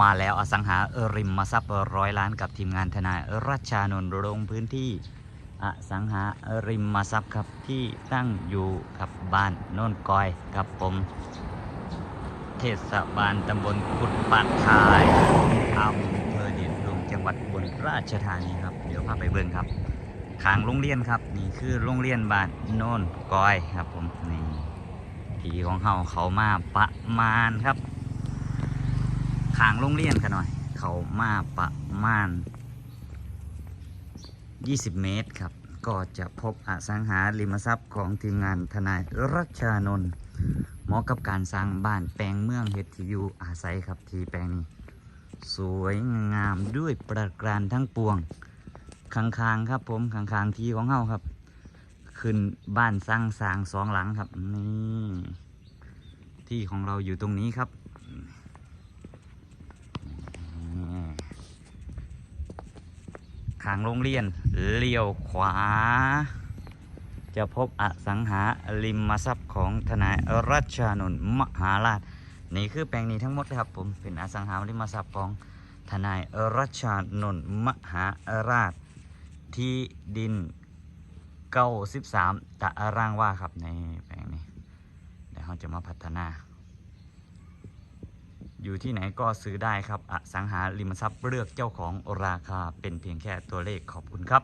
มาแล้วอสังหาริมทรัพย์ร้อยล้านกับทีมงานทนายรัชานนท์ลงพื้นที่อสังหาริมทรัพย์ครับที่ตั้งอยู่กับบ้านโน่นกอยกับผม เทศบาลตำบลกุดปาดทายอำเภอเดชอุดมจังหวัดอุบลราชธานีครับ เดี๋ยวพาไปเบิ่งครับทางโรงเรียนครับ นี่คือโรงเรียนบ้านโน่นกอยครับผมนี่ทีของเขาเขามาประมาณครับ ขางโรงเรียนกันหน่อย เขามาประมาณ 20 เมตรครับ ก็จะพบอสังหาริมทรัพย์ของทีมงานทนายรัชชานนท์เหมาะกับการสร้างบ้านแปลงเมืองเฮดที่อยู่อาศัยครับที่แปลงนี้ สวยงามด้วยประการทั้งปวงข้างๆครับผมข้างๆที่ของเฮาครับ ขึ้นบ้านสร้างสางสองหลังครับนี่ที่ของเราอยู่ตรงนี้ครับ ขางโรงเรียนเลี้ยวขวา จะพบอสังหาริมทรัพย์ของทนายรัชชานนท์มหาราช นี่คือแปลงนี้ทั้งหมดเลยครับผมเป็นอสังหาริมทรัพย์ของทนายรัชชานนท์มหาราช ที่ดินเก้าสิบสามตารางว่าครับในแปลงนี้เดี๋ยวเราจะมาพัฒนา อยู่ที่ไหนก็ซื้อได้ครับอสังหาริมทรัพย์เลือกเจ้าของราคาเป็นเพียงแค่ตัวเลขขอบคุณครับ